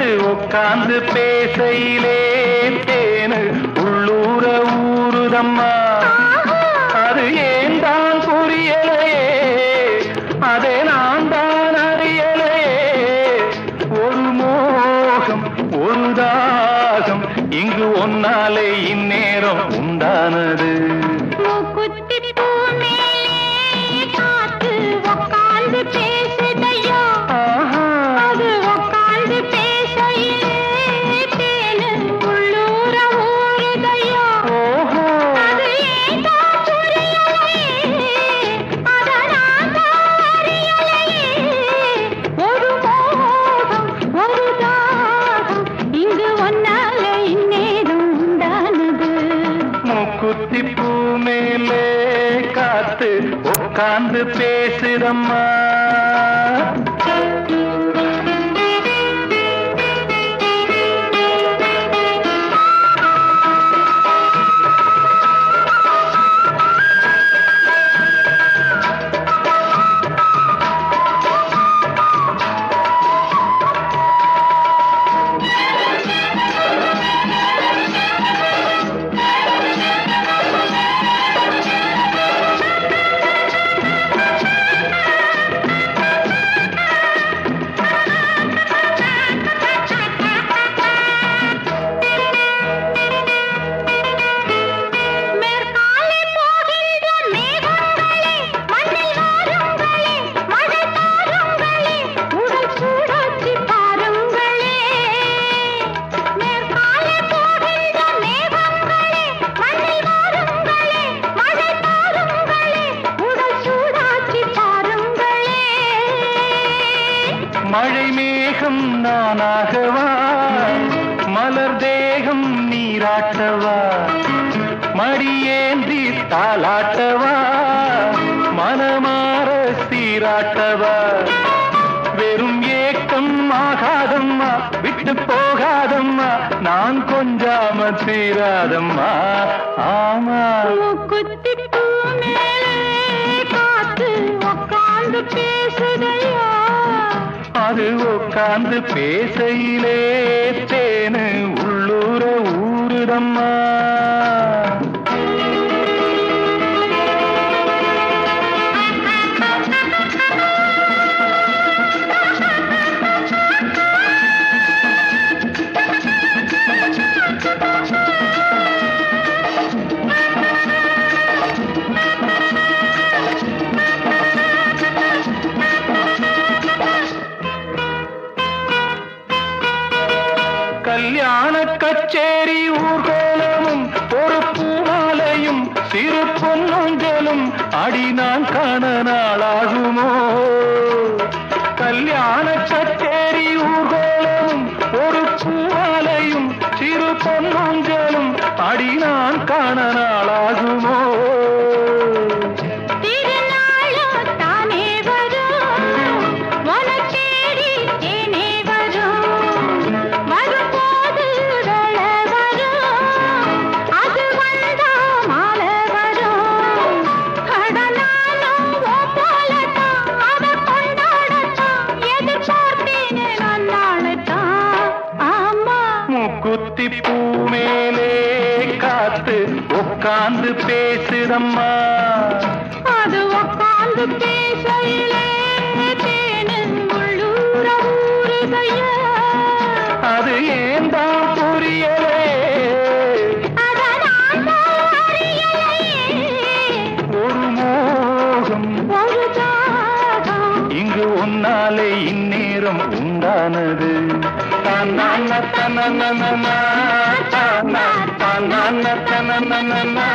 வந்து உட்கார்ந்து பேசையிலே தேனு உள்ளூர ஊருதம்மா. வந்து பேசுதம்மா சீராட்டவா. வெறும் ஏக்கம் ஆகாதம்மா விட்டு போகாதம்மா நான் கொஞ்சாம தீராதம்மா ஆமா. அது உட்கார்ந்து பேசையிலே தேனு உள்ளூர ஊருதம்மா. ಕಚೇರಿ உட்கார்ந்து பேசுதம்மா அது உட்கார்ந்து பேசையிலே அது ஏன் தான் புரியலே ஒரு மோகம் இங்கு உன்னாலே இந்நேரம் உண்டானது தான் நான் தன தன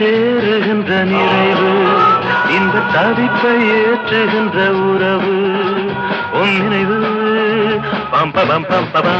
சேருகின்ற நிறைவு இந்த தவிப்பை ஏற்றுகின்ற உறவு உன் நினைவு. பம்ப பம்ப பம்பா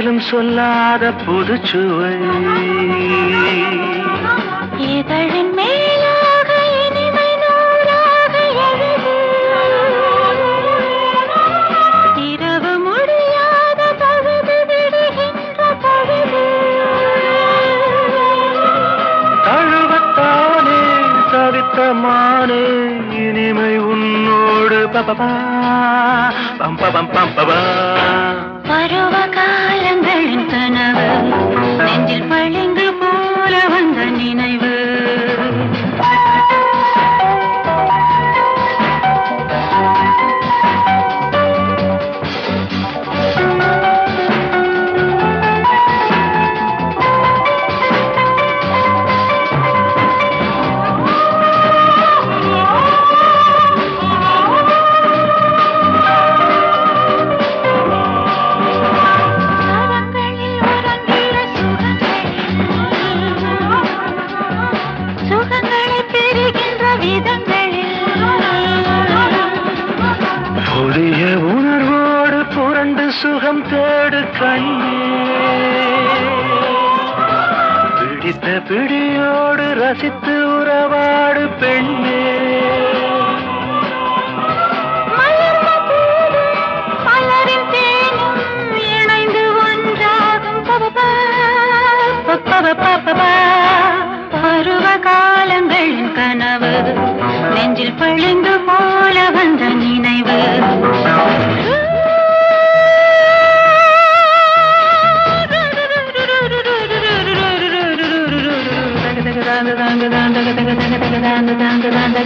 வாயிலும் சொல்லாத புதுச்சுவை.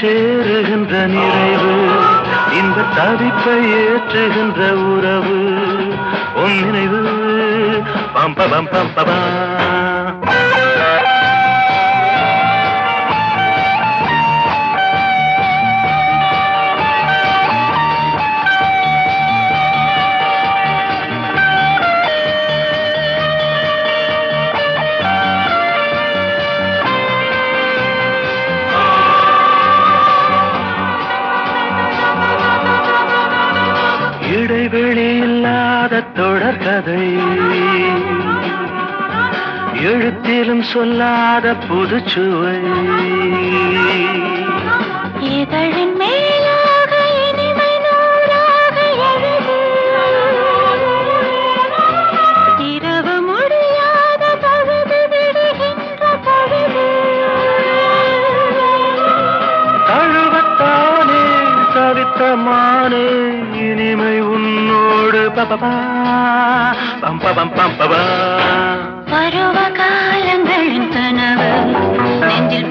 சேருகின்ற நிறைவு இந்த தவிப்பை ஏற்றுகின்ற உறவு உன் நினைவு. பம்ப பம்ப பம்பா பபா இல்லாத தொடர்கதை எழுத்திலும் சொல்லாத புதுச்சுவை. இதழின் பருவ காலங்களின் கனவு நெஞ்சில்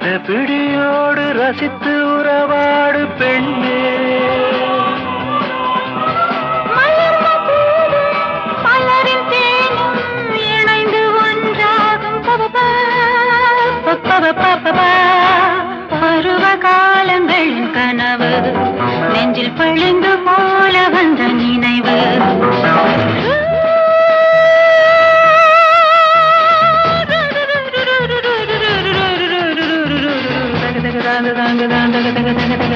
பிடித்த பிடியோடு ரசித்து உறவாடு பெண்ணே. பருவ காலங்கள் கனவு. நெஞ்சில் பழுந்து